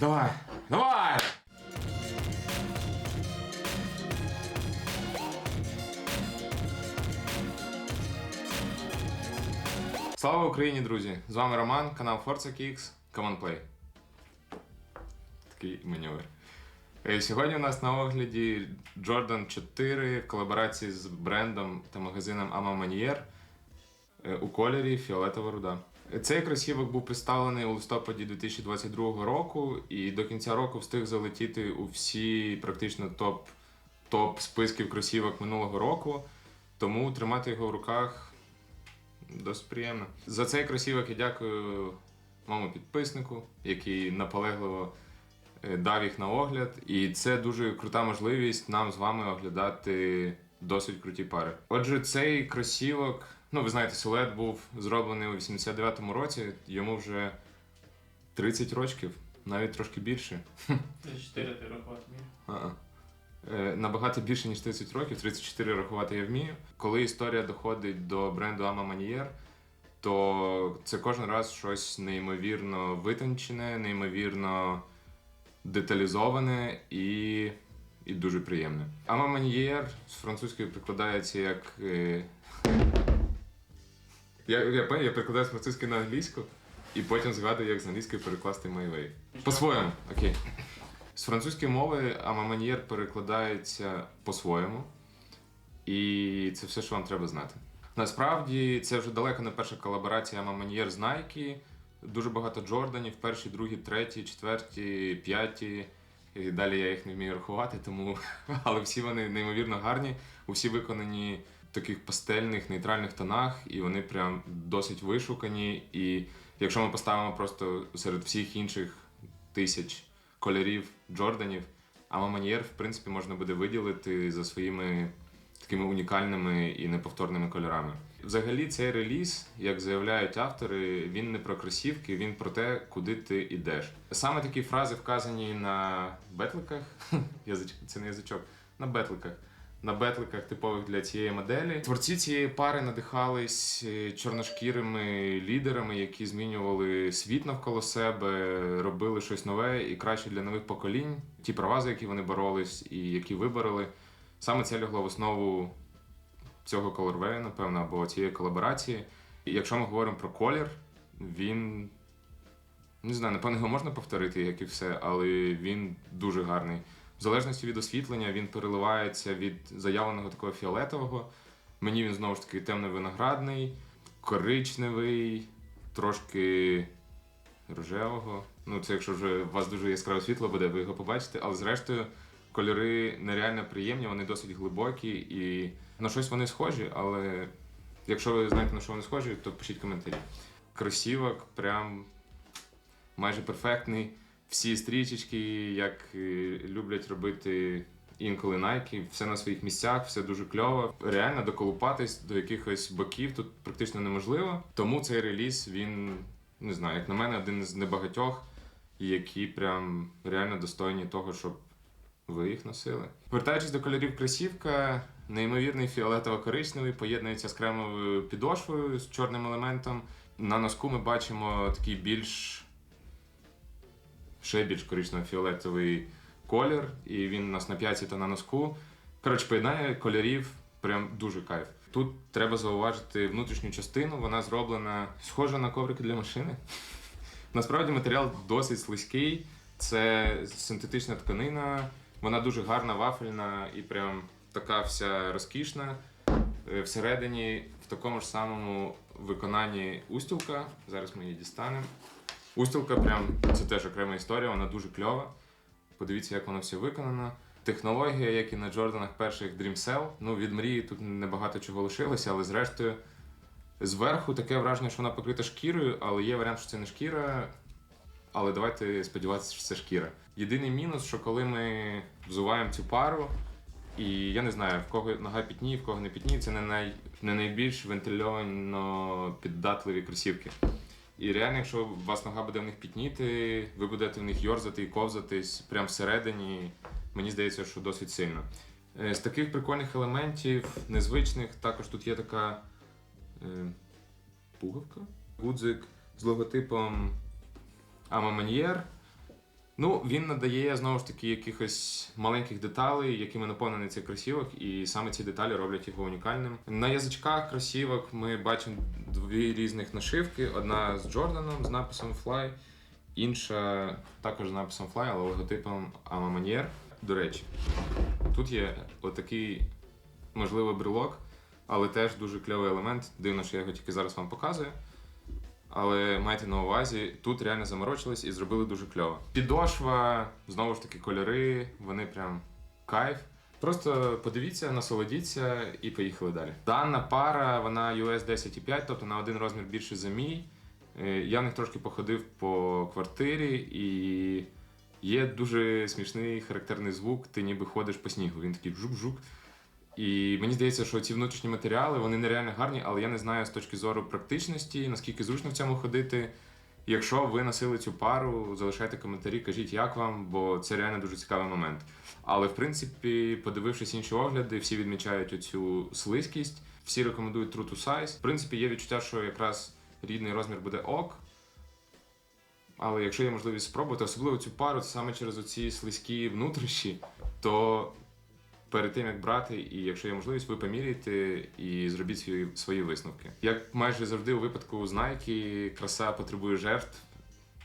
Давай! Давай! Слава Україні, друзі! З вами Роман, канал Forza Kicks, Come on Play. Такий маневр. Е, Сьогодні у нас на огляді Jordan 4 в колаборації з брендом та магазином Ama Manier е, у кольорі фіолетова руда. Цей кросівок був представлений у листопаді 2022 року і до кінця року встиг залетіти у всі практично топ, топ списків кросівок минулого року. Тому тримати його в руках досить приємно. За цей кросівок я дякую моєму підписнику, який наполегливо е, дав їх на огляд. І це дуже крута можливість нам з вами оглядати досить круті пари. Отже, цей кросівок, ну ви знаєте, силует був зроблений у 89-му році, йому вже 30 років, навіть трошки більше. 34 ти рахувати вмієш? Е, Набагато більше, ніж 30 років, 34 рахувати я вмію. Коли історія доходить до бренду Ama Manier, то це кожен раз щось неймовірно витончене, неймовірно деталізоване і, і дуже приємне. Ama Manier з французької прикладається як. е, Я, я, пам'ятаю, я перекладаю з французької на англійську і потім згадую, як з англійської перекласти My. По-своєму, окей. З французької мови амаманьєр перекладається по-своєму, і це все, що вам треба знати. Насправді, це вже далеко не перша колаборація амаманьєр з Nike. Дуже багато Джорданів, перші, другі, треті, четверті, п'яті. І далі я їх не вмію рахувати, тому але всі вони неймовірно гарні. Усі виконані таких пастельних, нейтральних тонах, і вони прям досить вишукані. І якщо ми поставимо просто серед всіх інших тисяч кольорів Джорданів, а Маньєр, в принципі, можна буде виділити за своїми такими унікальними і неповторними кольорами. Взагалі, цей реліз, як заявляють автори, він не про кросівки, він про те, куди ти йдеш. Саме такі фрази вказані на бетликах. Це не язичок, на бетликах. На бетликах типових для цієї моделі. Творці цієї пари надихались е, чорношкірими лідерами, які змінювали світ навколо себе, робили щось нове і краще для нових поколінь. Ті права, за які вони боролись і які вибороли. Саме це лягло в основу цього колорвею, напевно, або цієї колаборації. І якщо ми говоримо про колір, він не знаю, напевно, його можна повторити, як і все, але він дуже гарний. В залежності від освітлення він переливається від заявленого такого фіолетового. Мені він знову ж таки темно-виноградний, коричневий, трошки рожевого. Ну, це якщо вже у вас дуже яскраве світло буде, ви його побачите, але зрештою кольори нереально приємні, вони досить глибокі і на щось вони схожі, але якщо ви знаєте на що вони схожі, то пишіть коментарі. Кросівок прям майже перфектний. Всі стрічечки, як е, люблять робити інколи Nike, все на своїх місцях, все дуже кльово. Реально доколупатись до якихось боків тут практично неможливо. Тому цей реліз він не знаю, як на мене, один з небагатьох, які прям реально достойні того, щоб ви їх носили. Повертаючись до кольорів кросівка, неймовірний фіолетово-коричневий поєднується з кремовою підошвою з чорним елементом. На носку ми бачимо такий більш ще більш коричнево-фіолетовий колір, і він у нас на п'ятці та на носку. Коротше, поєднання кольорів прям дуже кайф. Тут треба зауважити внутрішню частину, вона зроблена схожа на коврики для машини. Насправді матеріал досить слизький, це синтетична тканина, вона дуже гарна, вафельна і прям така вся розкішна. Е, Всередині в такому ж самому виконанні устілка. Зараз ми її дістанемо. Устілка прям це теж окрема історія, вона дуже кльова. Подивіться, як воно все виконано. Технологія, як і на Джорданах перших Dream Cell. Ну, від мрії тут небагато чого лишилося, але зрештою, зверху таке враження, що вона покрита шкірою, але є варіант, що це не шкіра. Але давайте сподіватися, що це шкіра. Єдиний мінус, що коли ми взуваємо цю пару, і я не знаю, в кого нога пітніє, в кого не пітніє, це не, най, не найбільш вентильовано піддатливі кросівки. І реально, якщо у вас нога буде в них пітніти, ви будете в них йорзати і ковзатись прямо всередині. Мені здається, що досить сильно. Е, З таких прикольних елементів, незвичних, також тут є така е, пуговка, гудзик з логотипом Ама Manier. Ну, він надає знову ж таки якихось маленьких деталей, якими наповнений цей кросівок, і саме ці деталі роблять його унікальним. На язичках кросівок ми бачимо дві різних нашивки: одна з Джорданом з написом Fly, інша також з написом Fly, але логотипом Ama Manier. До речі, тут є отакий, можливо, брелок, але теж дуже кльовий елемент. Дивно, що я його тільки зараз вам показую. Але майте на увазі, тут реально заморочились і зробили дуже кльово. Підошва, знову ж таки, кольори, вони прям кайф. Просто подивіться, насолодіться і поїхали далі. Дана пара, вона US 10,5, тобто на один розмір більше за мій. Е, Я в них трошки походив по квартирі, і є дуже смішний характерний звук. Ти ніби ходиш по снігу. Він такий жук-жук. І мені здається, що ці внутрішні матеріали вони нереально гарні, але я не знаю з точки зору практичності, наскільки зручно в цьому ходити. Якщо ви носили цю пару, залишайте коментарі, кажіть, як вам, бо це реально дуже цікавий момент. Але в принципі, подивившись інші огляди, всі відмічають оцю слизькість, всі рекомендують True to Size. В принципі, є відчуття, що якраз рідний розмір буде ок. Але якщо є можливість спробувати, особливо цю пару, саме через оці слизькі внутрішні, то перед тим як брати, і якщо є можливість, ви поміряйте і зробіть свої, свої висновки. Як майже завжди у випадку з Nike, краса потребує жертв.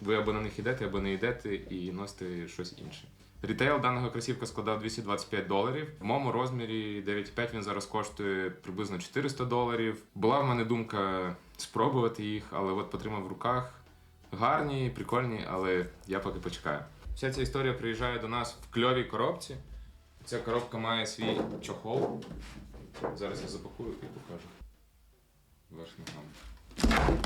Ви або на них йдете, або не йдете і носите щось інше. Рітейл даного кросівка складав 225 доларів. В моєму розмірі 9,5 він зараз коштує приблизно 400 доларів. Була в мене думка спробувати їх, але от потримав в руках. Гарні, прикольні, але я поки почекаю. Вся ця історія приїжджає до нас в кльовій коробці. Ця коробка має свій чохол. Зараз я запакую і покажу. Верхній там.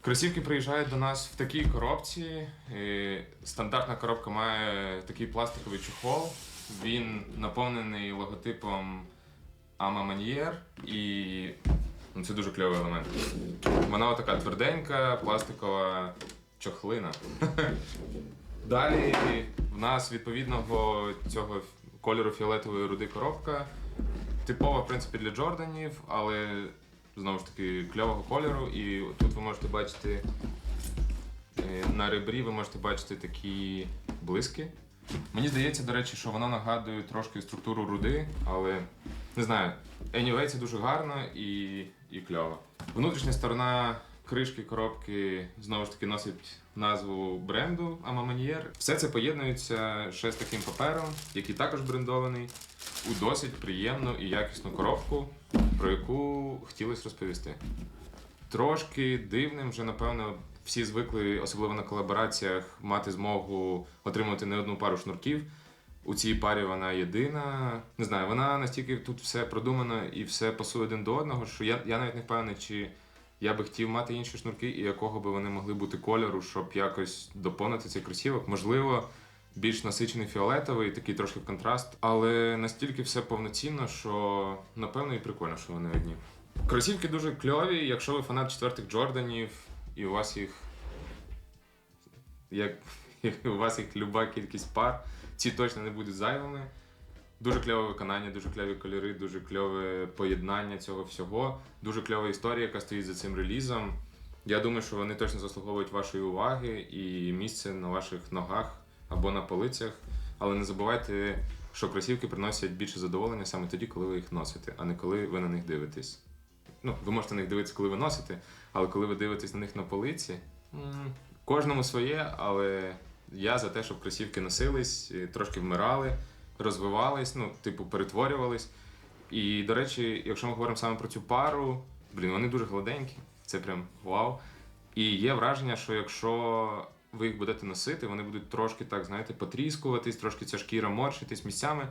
Кросівки приїжджають до нас в такій коробці. Е, Стандартна коробка має такий пластиковий чохол. Він наповнений логотипом Ama Manier і ну, це дуже кльовий елемент. Вона така тверденька, пластикова чохлина. Далі в нас відповідного цього кольору фіолетової руди коробка. Типова, в принципі, для Джорданів, але знову ж таки кльового кольору. І тут ви можете бачити е, на ребрі ви можете бачити такі блиски. Мені здається, до речі, що воно нагадує трошки структуру руди, але не знаю. Anyway, це дуже гарно і, і кльово. Внутрішня сторона кришки коробки знову ж таки носить назву бренду Ama Manier. Все це поєднується ще з таким папером, який також брендований, у досить приємну і якісну коробку, про яку хотілося розповісти. Трошки дивним вже, напевно, всі звикли, особливо на колабораціях, мати змогу отримати не одну пару шнурків. У цій парі вона єдина. Не знаю, вона настільки тут все продумано і все пасує один до одного, що я, я навіть не впевнений, чи я би хотів мати інші шнурки, і якого би вони могли бути кольору, щоб якось доповнити цей кросівок. Можливо, більш насичений фіолетовий, такий трошки в контраст, але настільки все повноцінно, що напевно і прикольно, що вони одні. Кросівки дуже кльові, якщо ви фанат четвертих Джорданів, і у вас їх. Як, у вас їх люба кількість пар, ці точно не будуть зайвими. Дуже кльове виконання, дуже кльові кольори, дуже кльове поєднання цього всього. Дуже кльова історія, яка стоїть за цим релізом. Я думаю, що вони точно заслуговують вашої уваги і місце на ваших ногах або на полицях. Але не забувайте, що кросівки приносять більше задоволення саме тоді, коли ви їх носите, а не коли ви на них дивитесь. Ну, ви можете на них дивитися, коли ви носите, але коли ви дивитесь на них на полиці, кожному своє, але я за те, щоб кросівки носились, е, трошки вмирали, розвивались, ну, типу, перетворювались. І, до речі, якщо ми говоримо саме про цю пару, блін, вони дуже гладенькі, це прям вау. І є враження, що якщо ви їх будете носити, вони будуть трошки так, знаєте, потріскуватись, трошки ця шкіра морщитись місцями.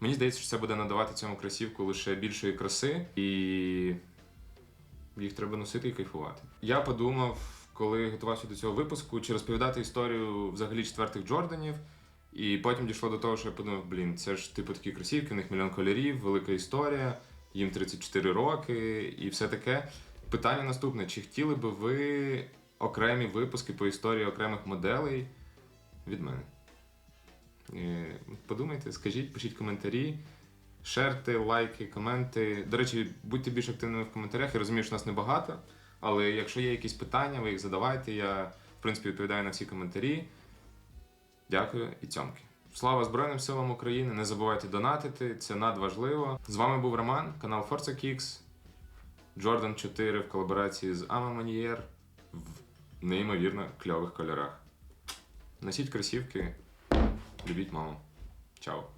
Мені здається, що це буде надавати цьому кросівку лише більшої краси, і їх треба носити і кайфувати. Я подумав, коли готувався до цього випуску, чи розповідати історію взагалі четвертих Джорданів. І потім дійшло до того, що я подумав, блін, це ж типу такі кросівки, у них мільйон кольорів, велика історія, їм 34 роки і все таке. Питання наступне: чи хотіли би ви окремі випуски по історії окремих моделей від мене? Е, Подумайте, скажіть, пишіть коментарі, шерте, лайки, коменти. До речі, будьте більш активними в коментарях. Я розумію, що нас небагато, але якщо є якісь питання, ви їх задавайте. Я, в принципі, відповідаю на всі коментарі. Дякую і цьомки. Слава Збройним силам України! Не забувайте донатити, це надважливо. З вами був Роман, канал Forza Kicks, Jordan 4 в колаборації з Ама Manier в неймовірно кльових кольорах. Носіть кросівки, любіть маму. Чао!